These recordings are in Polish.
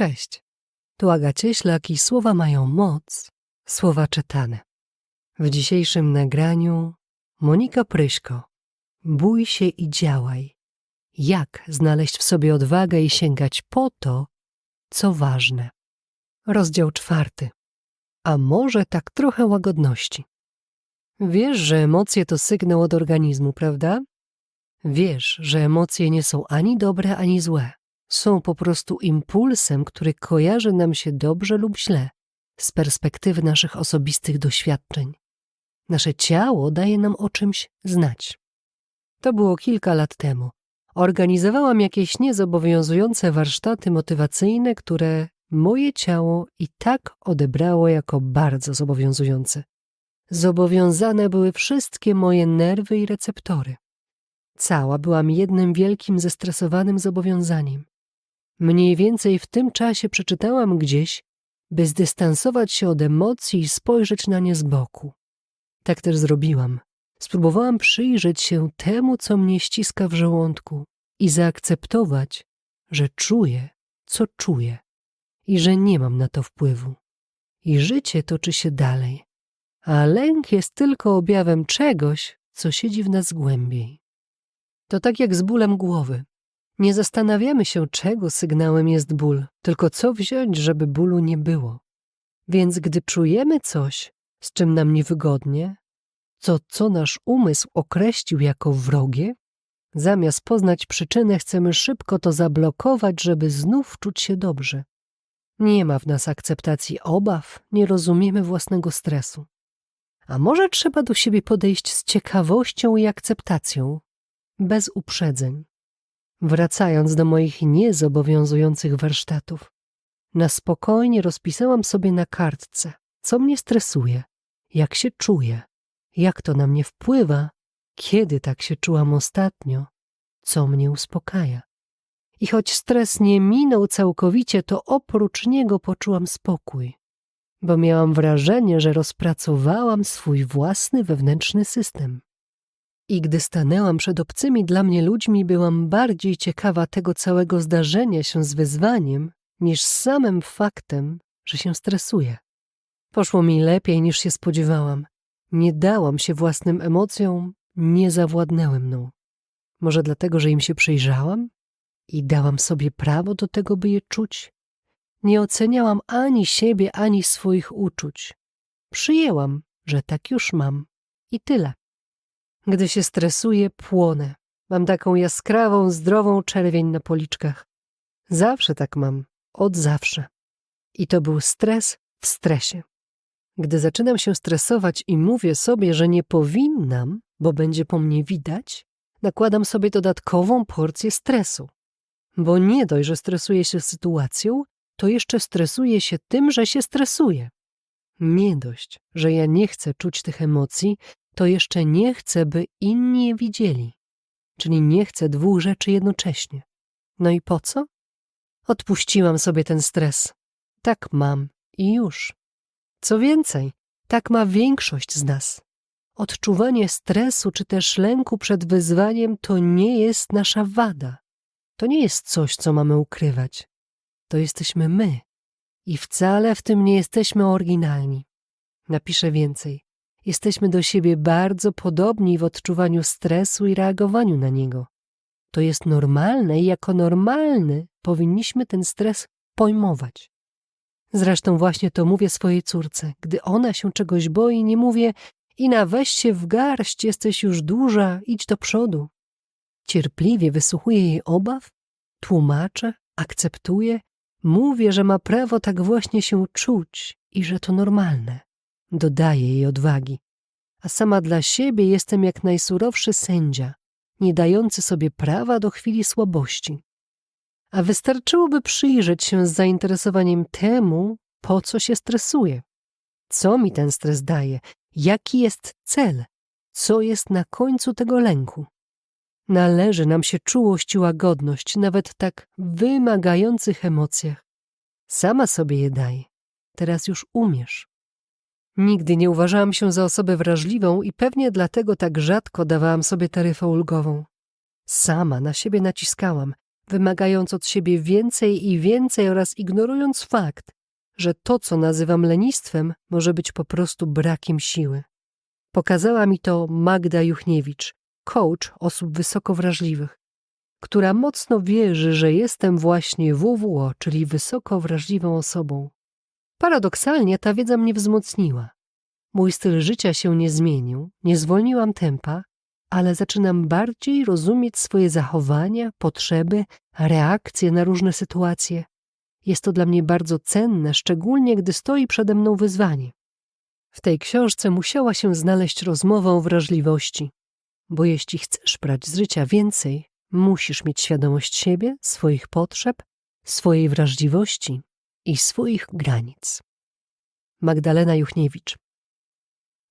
Cześć. Tu Aga i słowa mają moc, słowa czytane. W dzisiejszym nagraniu Monika Pryśko. Bój się i działaj. Jak znaleźć w sobie odwagę i sięgać po to, co ważne. Rozdział czwarty. A może tak trochę łagodności. Wiesz, że emocje to sygnał od organizmu, prawda? Wiesz, że emocje nie są ani dobre, ani złe. Są po prostu impulsem, który kojarzy nam się dobrze lub źle z perspektywy naszych osobistych doświadczeń. Nasze ciało daje nam o czymś znać. To było kilka lat temu. Organizowałam jakieś niezobowiązujące warsztaty motywacyjne, które moje ciało i tak odebrało jako bardzo zobowiązujące. Zobowiązane były wszystkie moje nerwy i receptory. Cała byłam jednym wielkim zestresowanym zobowiązaniem. Mniej więcej w tym czasie przeczytałam gdzieś, by zdystansować się od emocji i spojrzeć na nie z boku. Tak też zrobiłam. Spróbowałam przyjrzeć się temu, co mnie ściska w żołądku i zaakceptować, że czuję, co czuję i że nie mam na to wpływu. I życie toczy się dalej, a lęk jest tylko objawem czegoś, co siedzi w nas głębiej. To tak jak z bólem głowy. Nie zastanawiamy się, czego sygnałem jest ból, tylko co wziąć, żeby bólu nie było. Więc gdy czujemy coś, z czym nam niewygodnie, to co nasz umysł określił jako wrogie, zamiast poznać przyczynę, chcemy szybko to zablokować, żeby znów czuć się dobrze. Nie ma w nas akceptacji obaw, nie rozumiemy własnego stresu. A może trzeba do siebie podejść z ciekawością i akceptacją, bez uprzedzeń. Wracając do moich niezobowiązujących warsztatów, na spokojnie rozpisałam sobie na kartce, co mnie stresuje, jak się czuję, jak to na mnie wpływa, kiedy tak się czułam ostatnio, co mnie uspokaja. I choć stres nie minął całkowicie, to oprócz niego poczułam spokój, bo miałam wrażenie, że rozpracowałam swój własny wewnętrzny system. I gdy stanęłam przed obcymi dla mnie ludźmi, byłam bardziej ciekawa tego całego zdarzenia się z wyzwaniem, niż samym faktem, że się stresuję. Poszło mi lepiej niż się spodziewałam. Nie dałam się własnym emocjom, nie zawładnęły mną. Może dlatego, że im się przyjrzałam i dałam sobie prawo do tego, by je czuć? Nie oceniałam ani siebie, ani swoich uczuć. Przyjęłam, że tak już mam i tyle. Gdy się stresuję, płonę. Mam taką jaskrawą, zdrową czerwień na policzkach. Zawsze tak mam, od zawsze. I to był stres w stresie. Gdy zaczynam się stresować i mówię sobie, że nie powinnam, bo będzie po mnie widać, nakładam sobie dodatkową porcję stresu. Bo nie dość, że stresuję się sytuacją, to jeszcze stresuję się tym, że się stresuję. Nie dość, że ja nie chcę czuć tych emocji, to jeszcze nie chcę, by inni je widzieli. Czyli nie chcę dwóch rzeczy jednocześnie. No i po co? Odpuściłam sobie ten stres. Tak mam i już. Co więcej, tak ma większość z nas. Odczuwanie stresu czy też lęku przed wyzwaniem to nie jest nasza wada. To nie jest coś, co mamy ukrywać. To jesteśmy my. I wcale w tym nie jesteśmy oryginalni. Napiszę więcej. Jesteśmy do siebie bardzo podobni w odczuwaniu stresu i reagowaniu na niego. To jest normalne i jako normalny powinniśmy ten stres pojmować. Zresztą właśnie to mówię swojej córce. Gdy ona się czegoś boi, nie mówię i na weź się w garść, jesteś już duża, idź do przodu. Cierpliwie wysłuchuję jej obaw, tłumaczę, akceptuję, mówię, że ma prawo tak właśnie się czuć i że to normalne. Dodaję jej odwagi. A sama dla siebie jestem jak najsurowszy sędzia, nie dający sobie prawa do chwili słabości. A wystarczyłoby przyjrzeć się z zainteresowaniem temu, po co się stresuje. Co mi ten stres daje? Jaki jest cel? Co jest na końcu tego lęku? Należy nam się czułość i łagodność, nawet tak wymagających emocjach. Sama sobie je daj. Teraz już umiesz. Nigdy nie uważałam się za osobę wrażliwą i pewnie dlatego tak rzadko dawałam sobie taryfę ulgową. Sama na siebie naciskałam. wymagając od siebie więcej i więcej oraz ignorując fakt, że to, co nazywam lenistwem, może być po prostu brakiem siły. Pokazała mi to Magda Juchniewicz, coach osób wysoko wrażliwych, która mocno wierzy, że jestem właśnie WWO, czyli wysoko wrażliwą osobą. Paradoksalnie ta wiedza mnie wzmocniła. Mój styl życia się nie zmienił, nie zwolniłam tempa, ale zaczynam bardziej rozumieć swoje zachowania, potrzeby, reakcje na różne sytuacje. Jest to dla mnie bardzo cenne, szczególnie gdy stoi przede mną wyzwanie. W tej książce musiała się znaleźć rozmowa o wrażliwości, bo jeśli chcesz brać z życia więcej, musisz mieć świadomość siebie, swoich potrzeb, swojej wrażliwości i swoich granic. Magdalena Juchniewicz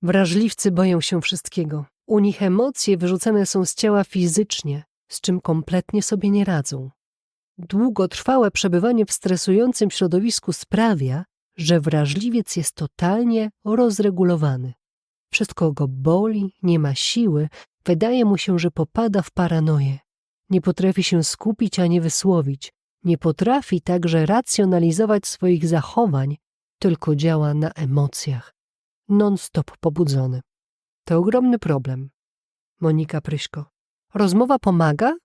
Wrażliwcy boją się wszystkiego. U nich emocje wyrzucane są z ciała fizycznie, z czym kompletnie sobie nie radzą. Długotrwałe przebywanie w stresującym środowisku sprawia, że wrażliwiec jest totalnie rozregulowany. Wszystko go boli, nie ma siły, wydaje mu się, że popada w paranoję. Nie potrafi się skupić ani wysłowić, nie potrafi także racjonalizować swoich zachowań, tylko działa na emocjach. Non-stop pobudzony. To ogromny problem. Monika Pryśko. Rozmowa pomaga?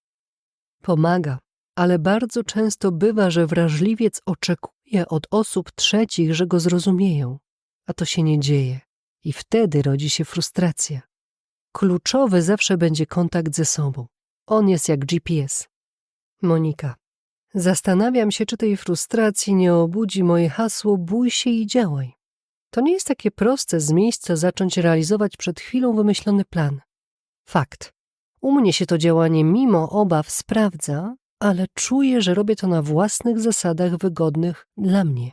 Pomaga, ale bardzo często bywa, że wrażliwiec oczekuje od osób trzecich, że go zrozumieją, a to się nie dzieje i wtedy rodzi się frustracja. Kluczowy zawsze będzie kontakt ze sobą. On jest jak GPS. Monika. Zastanawiam się, czy tej frustracji nie obudzi moje hasło bój się i działaj. To nie jest takie proste z miejsca zacząć realizować przed chwilą wymyślony plan. Fakt. U mnie się to działanie mimo obaw sprawdza, ale czuję, że robię to na własnych zasadach wygodnych dla mnie.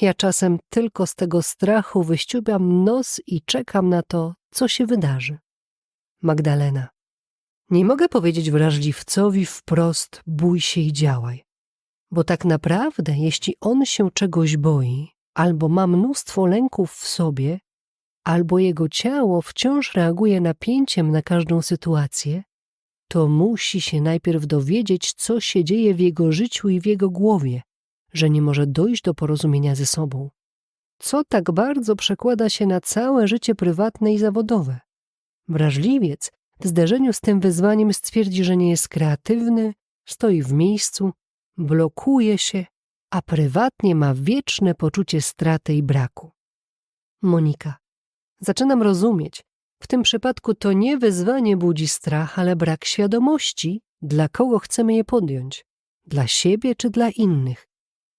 Ja czasem tylko z tego strachu wyściubiam nos i czekam na to, co się wydarzy. Magdalena. Nie mogę powiedzieć wrażliwcowi wprost bój się i działaj. Bo tak naprawdę, jeśli on się czegoś boi, albo ma mnóstwo lęków w sobie, albo jego ciało wciąż reaguje napięciem na każdą sytuację, to musi się najpierw dowiedzieć, co się dzieje w jego życiu i w jego głowie, że nie może dojść do porozumienia ze sobą. Co tak bardzo przekłada się na całe życie prywatne i zawodowe? Wrażliwiec w zderzeniu z tym wyzwaniem stwierdzi, że nie jest kreatywny, stoi w miejscu, blokuje się, a prywatnie ma wieczne poczucie straty i braku. Monika. Zaczynam rozumieć. W tym przypadku to nie wyzwanie budzi strach, ale brak świadomości, dla kogo chcemy je podjąć dla siebie czy dla innych.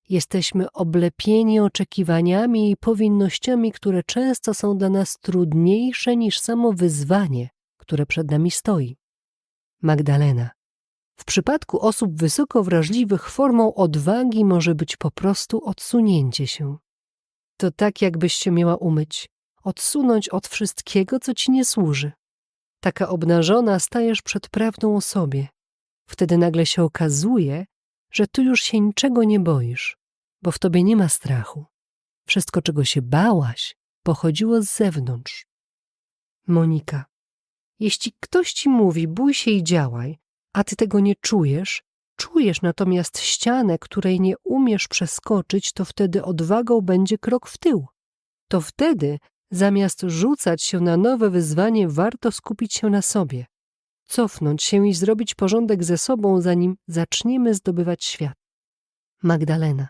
Jesteśmy oblepieni oczekiwaniami i powinnościami, które często są dla nas trudniejsze niż samo wyzwanie, które przed nami stoi. Magdalena. W przypadku osób wysoko wrażliwych formą odwagi może być po prostu odsunięcie się. To tak, jakbyś się miała umyć, odsunąć od wszystkiego, co ci nie służy. Taka obnażona stajesz przed prawdą o sobie. Wtedy nagle się okazuje, że tu już się niczego nie boisz, bo w tobie nie ma strachu. Wszystko, czego się bałaś, pochodziło z zewnątrz. Monika. Jeśli ktoś ci mówi, bój się i działaj, a ty tego nie czujesz, czujesz natomiast ścianę, której nie umiesz przeskoczyć, to wtedy odwagą będzie krok w tył. To wtedy, zamiast rzucać się na nowe wyzwanie, warto skupić się na sobie, cofnąć się i zrobić porządek ze sobą, zanim zaczniemy zdobywać świat. Magdalena.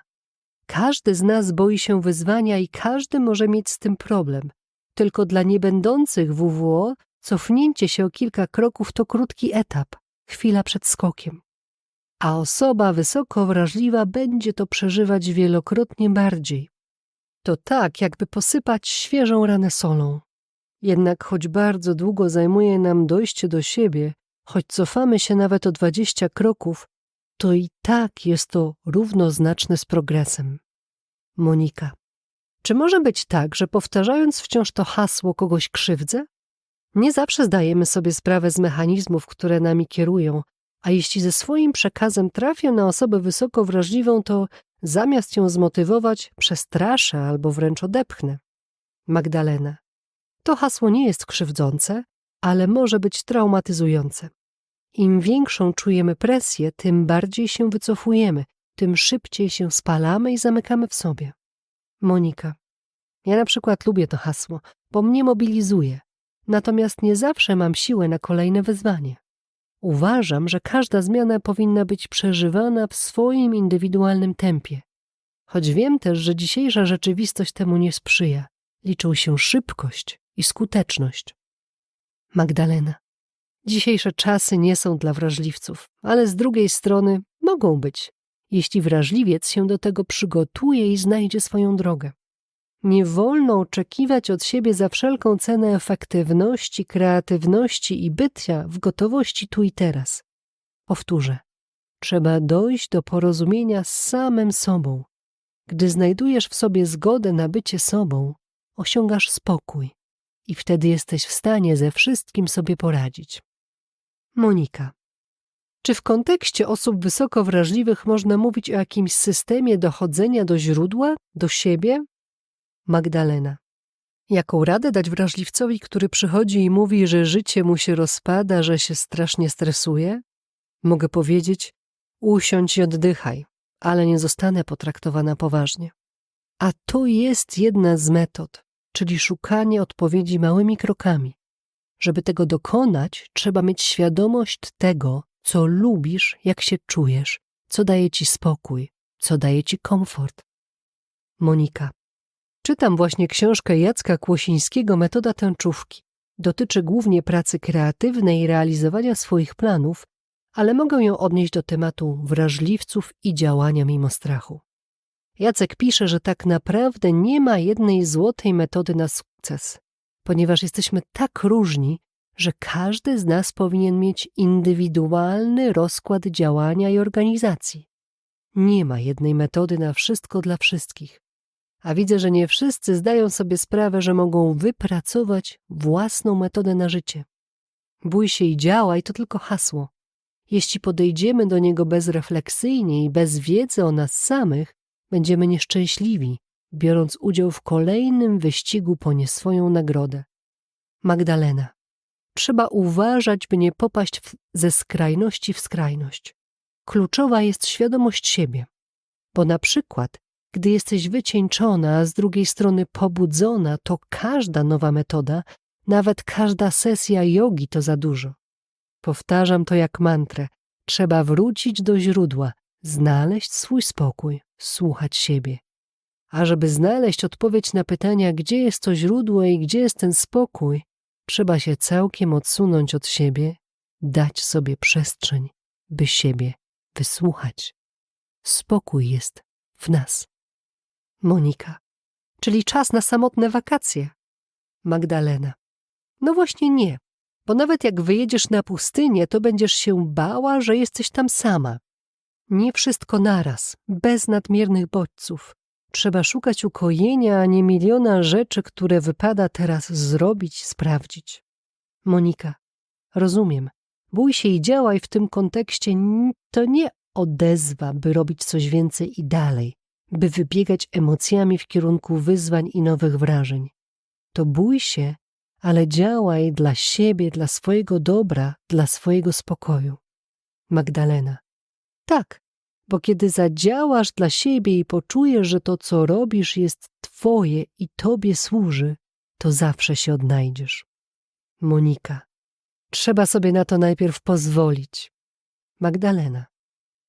Każdy z nas boi się wyzwania i każdy może mieć z tym problem. Tylko dla niebędących WWO cofnięcie się o kilka kroków to krótki etap, chwila przed skokiem. A osoba wysoko wrażliwa będzie to przeżywać wielokrotnie bardziej. To tak, jakby posypać świeżą ranę solą. Jednak choć bardzo długo zajmuje nam dojście do siebie, choć cofamy się nawet o dwadzieścia kroków, to i tak jest to równoznaczne z progresem. Monika. Czy może być tak, że powtarzając wciąż to hasło kogoś krzywdzę? Nie zawsze zdajemy sobie sprawę z mechanizmów, które nami kierują, a jeśli ze swoim przekazem trafię na osobę wysoko wrażliwą, to zamiast ją zmotywować, przestraszę albo wręcz odepchnę. Magdalena. To hasło nie jest krzywdzące, ale może być traumatyzujące. Im większą czujemy presję, tym bardziej się wycofujemy, tym szybciej się spalamy i zamykamy w sobie. Monika. Ja na przykład lubię to hasło, bo mnie mobilizuje. Natomiast nie zawsze mam siłę na kolejne wyzwanie. Uważam, że każda zmiana powinna być przeżywana w swoim indywidualnym tempie. Choć wiem też, że dzisiejsza rzeczywistość temu nie sprzyja. Liczą się szybkość i skuteczność. Magdalena. Dzisiejsze czasy nie są dla wrażliwców, ale z drugiej strony mogą być, jeśli wrażliwiec się do tego przygotuje i znajdzie swoją drogę. Nie wolno oczekiwać od siebie za wszelką cenę efektywności, kreatywności i bycia w gotowości tu i teraz. Powtórzę. Trzeba dojść do porozumienia z samym sobą. Gdy znajdujesz w sobie zgodę na bycie sobą, osiągasz spokój i wtedy jesteś w stanie ze wszystkim sobie poradzić. Monika. Czy w kontekście osób wysoko wrażliwych można mówić o jakimś systemie dochodzenia do źródła, do siebie? Magdalena. Jaką radę dać wrażliwcowi, który przychodzi i mówi, że życie mu się rozpada, że się strasznie stresuje? Mogę powiedzieć: usiądź i oddychaj, ale nie zostanę potraktowana poważnie. A to jest jedna z metod, czyli szukanie odpowiedzi małymi krokami. Żeby tego dokonać, trzeba mieć świadomość tego, co lubisz, jak się czujesz, co daje ci spokój, co daje ci komfort. Monika. Czytam właśnie książkę Jacka Kłosińskiego Metoda tęczówki. Dotyczy głównie pracy kreatywnej i realizowania swoich planów, ale mogę ją odnieść do tematu wrażliwców i działania mimo strachu. Jacek pisze, że tak naprawdę nie ma jednej złotej metody na sukces, ponieważ jesteśmy tak różni, że każdy z nas powinien mieć indywidualny rozkład działania i organizacji. Nie ma jednej metody na wszystko dla wszystkich. A widzę, że nie wszyscy zdają sobie sprawę, że mogą wypracować własną metodę na życie. Bój się i działaj to tylko hasło. Jeśli podejdziemy do niego bezrefleksyjnie i bez wiedzy o nas samych, będziemy nieszczęśliwi, biorąc udział w kolejnym wyścigu po nie swoją nagrodę. Magdalena. Trzeba uważać, by nie popaść w, ze skrajności w skrajność. Kluczowa jest świadomość siebie, bo na przykład, gdy jesteś wycieńczona, a z drugiej strony pobudzona, to każda nowa metoda, nawet każda sesja jogi to za dużo. Powtarzam to jak mantrę. Trzeba wrócić do źródła, znaleźć swój spokój, słuchać siebie. A żeby znaleźć odpowiedź na pytania, gdzie jest to źródło i gdzie jest ten spokój, trzeba się całkiem odsunąć od siebie, dać sobie przestrzeń, by siebie wysłuchać. Spokój jest w nas. Monika. Czyli czas na samotne wakacje. Magdalena. No właśnie nie, bo nawet jak wyjedziesz na pustynię, to będziesz się bała, że jesteś tam sama. Nie wszystko naraz, bez nadmiernych bodźców. Trzeba szukać ukojenia, a nie miliona rzeczy, które wypada teraz zrobić, sprawdzić. Monika, rozumiem. Bój się i działaj w tym kontekście to nie odezwa, by robić coś więcej i dalej, by wybiegać emocjami w kierunku wyzwań i nowych wrażeń. To bój się, ale działaj dla siebie, dla swojego dobra, dla swojego spokoju. Magdalena. Tak, bo kiedy zadziałasz dla siebie i poczujesz, że to, co robisz, jest Twoje i Tobie służy, to zawsze się odnajdziesz. Monika. Trzeba sobie na to najpierw pozwolić. Magdalena.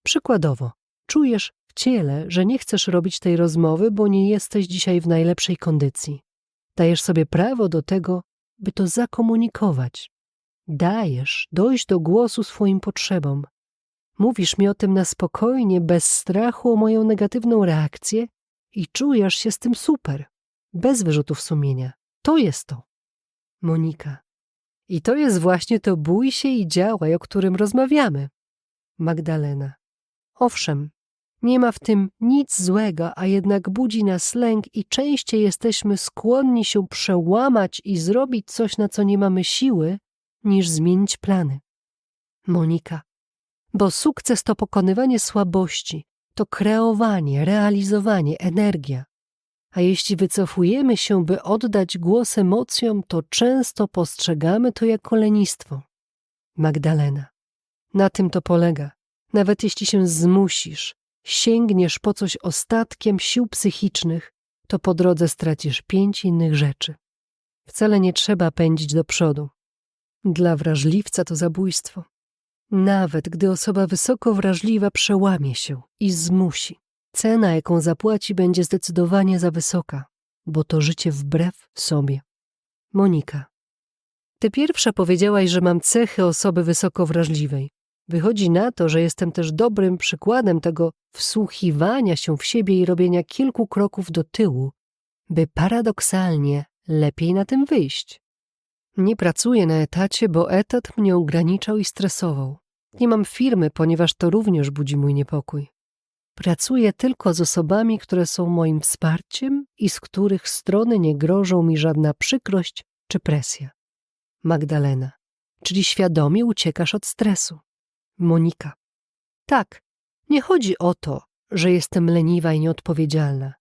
Przykładowo, czujesz ciele, że nie chcesz robić tej rozmowy, bo nie jesteś dzisiaj w najlepszej kondycji. Dajesz sobie prawo do tego, by to zakomunikować. Dajesz dojść do głosu swoim potrzebom, Mówisz mi o tym na spokojnie, bez strachu o moją negatywną reakcję i czujesz się z tym super, bez wyrzutów sumienia. To jest to. Monika. I to jest właśnie to bój się i działaj, o którym rozmawiamy. Magdalena. Owszem, nie ma w tym nic złego, a jednak budzi nas lęk i częściej jesteśmy skłonni się przełamać i zrobić coś, na co nie mamy siły, niż zmienić plany. Monika bo sukces to pokonywanie słabości, to kreowanie, realizowanie, energia. A jeśli wycofujemy się, by oddać głos emocjom, to często postrzegamy to jako lenistwo. Magdalena. Na tym to polega. Nawet jeśli się zmusisz, sięgniesz po coś ostatkiem sił psychicznych, to po drodze stracisz pięć innych rzeczy. Wcale nie trzeba pędzić do przodu. Dla wrażliwca to zabójstwo. Nawet gdy osoba wysoko wrażliwa przełamie się i zmusi, cena, jaką zapłaci, będzie zdecydowanie za wysoka, bo to życie wbrew sobie. Monika. Ty pierwsza powiedziałaś, że mam cechy osoby wysoko wrażliwej. Wychodzi na to, że jestem też dobrym przykładem tego wsłuchiwania się w siebie i robienia kilku kroków do tyłu, by paradoksalnie lepiej na tym wyjść. Nie pracuję na etacie, bo etat mnie ograniczał i stresował. Nie mam firmy, ponieważ to również budzi mój niepokój. Pracuję tylko z osobami, które są moim wsparciem i z których strony nie grożą mi żadna przykrość czy presja. Magdalena, czyli świadomie uciekasz od stresu. Monika. Tak, nie chodzi o to, że jestem leniwa i nieodpowiedzialna.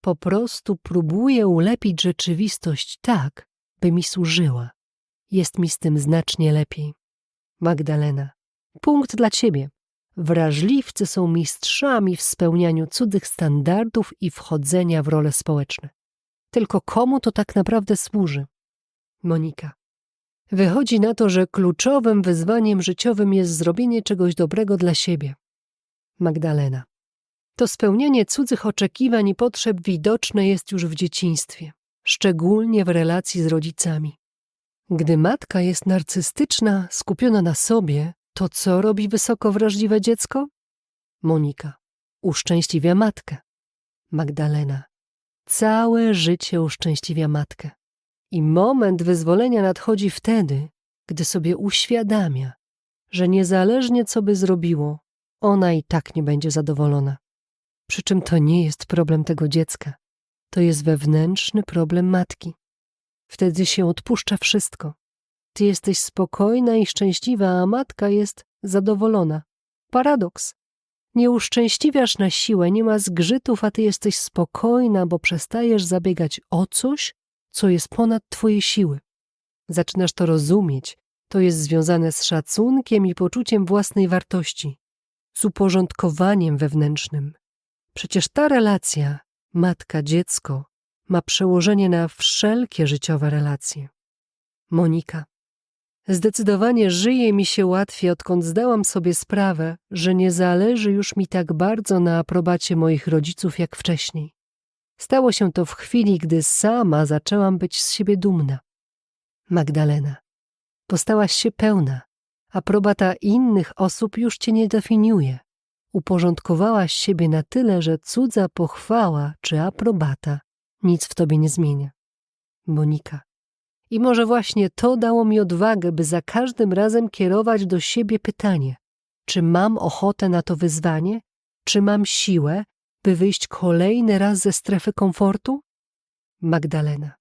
Po prostu próbuję ulepić rzeczywistość tak, by mi służyła. Jest mi z tym znacznie lepiej. Magdalena. Punkt dla ciebie. Wrażliwcy są mistrzami w spełnianiu cudzych standardów i wchodzenia w role społeczne. Tylko komu to tak naprawdę służy? Monika. Wychodzi na to, że kluczowym wyzwaniem życiowym jest zrobienie czegoś dobrego dla siebie. Magdalena. To spełnianie cudzych oczekiwań i potrzeb widoczne jest już w dzieciństwie, szczególnie w relacji z rodzicami. Gdy matka jest narcystyczna, skupiona na sobie, to co robi wysoko wrażliwe dziecko? Monika. Uszczęśliwia matkę. Magdalena. Całe życie uszczęśliwia matkę. I moment wyzwolenia nadchodzi wtedy, gdy sobie uświadamia, że niezależnie co by zrobiło, ona i tak nie będzie zadowolona. Przy czym to nie jest problem tego dziecka, to jest wewnętrzny problem matki. Wtedy się odpuszcza wszystko. Ty jesteś spokojna i szczęśliwa, a matka jest zadowolona. Paradoks. Nie uszczęśliwiasz na siłę, nie ma zgrzytów, a ty jesteś spokojna, bo przestajesz zabiegać o coś, co jest ponad twoje siły. Zaczynasz to rozumieć. To jest związane z szacunkiem i poczuciem własnej wartości, z uporządkowaniem wewnętrznym. Przecież ta relacja, matka-dziecko, ma przełożenie na wszelkie życiowe relacje. Monika. Zdecydowanie żyje mi się łatwiej, odkąd zdałam sobie sprawę, że nie zależy już mi tak bardzo na aprobacie moich rodziców jak wcześniej. Stało się to w chwili, gdy sama zaczęłam być z siebie dumna. Magdalena. Postałaś się pełna. Aprobata innych osób już cię nie definiuje. Uporządkowałaś siebie na tyle, że cudza pochwała czy aprobata nic w tobie nie zmienia. Monika. I może właśnie to dało mi odwagę, by za każdym razem kierować do siebie pytanie: czy mam ochotę na to wyzwanie? Czy mam siłę, by wyjść kolejny raz ze strefy komfortu? Magdalena.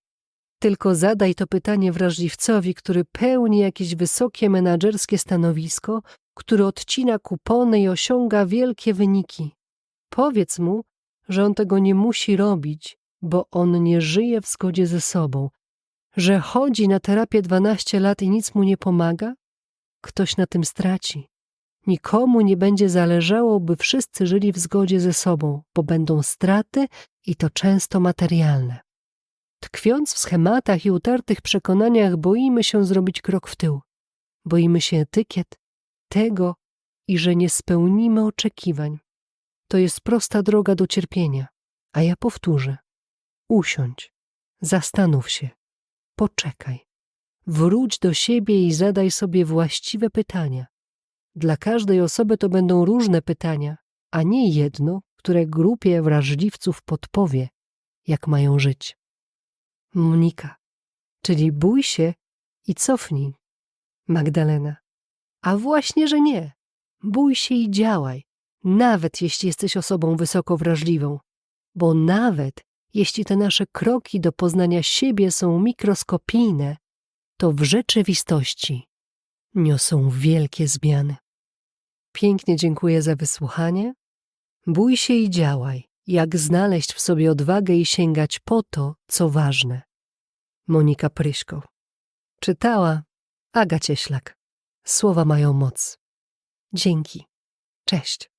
Tylko zadaj to pytanie wrażliwcowi, który pełni jakieś wysokie menadżerskie stanowisko, który odcina kupony i osiąga wielkie wyniki. Powiedz mu, że on tego nie musi robić, bo on nie żyje w zgodzie ze sobą, że chodzi na terapię 12 lat i nic mu nie pomaga? Ktoś na tym straci. Nikomu nie będzie zależało, by wszyscy żyli w zgodzie ze sobą, bo będą straty i to często materialne. Tkwiąc w schematach i utartych przekonaniach, boimy się zrobić krok w tył. Boimy się etykiet, tego i że nie spełnimy oczekiwań. To jest prosta droga do cierpienia, a ja powtórzę. Usiądź, zastanów się, poczekaj. Wróć do siebie i zadaj sobie właściwe pytania. Dla każdej osoby to będą różne pytania, a nie jedno, które grupie wrażliwców podpowie, jak mają żyć. Monika, czyli bój się i cofnij. Magdalena, a właśnie, że nie. Bój się i działaj, nawet jeśli jesteś osobą wysoko wrażliwą, bo nawet jeśli te nasze kroki do poznania siebie są mikroskopijne, to w rzeczywistości niosą wielkie zmiany. Pięknie dziękuję za wysłuchanie. Bój się i działaj, jak znaleźć w sobie odwagę i sięgać po to, co ważne. Monika Pryśko. Czytała Aga Cieślak. Słowa mają moc. Dzięki. Cześć.